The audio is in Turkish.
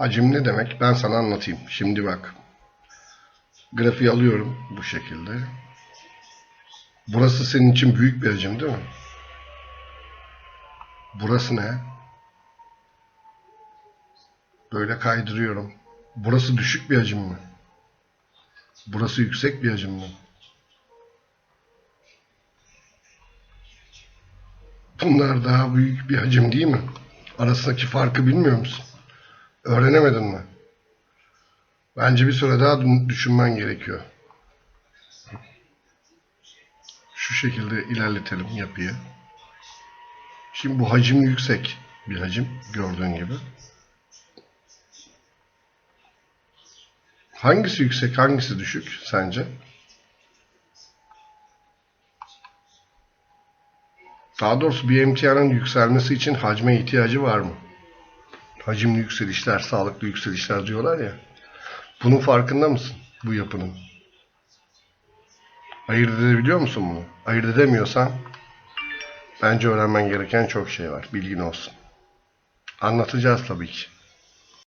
Hacim ne demek? Ben sana anlatayım. Şimdi bak. Grafiği alıyorum bu şekilde. Burası senin için büyük bir hacim değil mi? Burası ne? Böyle kaydırıyorum. Burası düşük bir hacim mi? Burası yüksek bir hacim mi? Bunlar daha büyük bir hacim değil mi? Arasındaki farkı bilmiyor musun? Öğrenemedin mi? Bence bir süre daha düşünmen gerekiyor. Şu şekilde ilerletelim yapıyı. Şimdi bu hacim yüksek bir hacim gördüğün gibi. Hangisi yüksek, hangisi düşük sence? Daha doğrusu bir yükselmesi için hacme ihtiyacı var mı? Hacimli yükselişler, sağlıklı yükselişler diyorlar ya. Bunun farkında mısın bu yapının? Ayırt edebiliyor musun bunu? Ayırt edemiyorsan bence öğrenmen gereken çok şey var. Bilgin olsun. Anlatacağız tabii ki.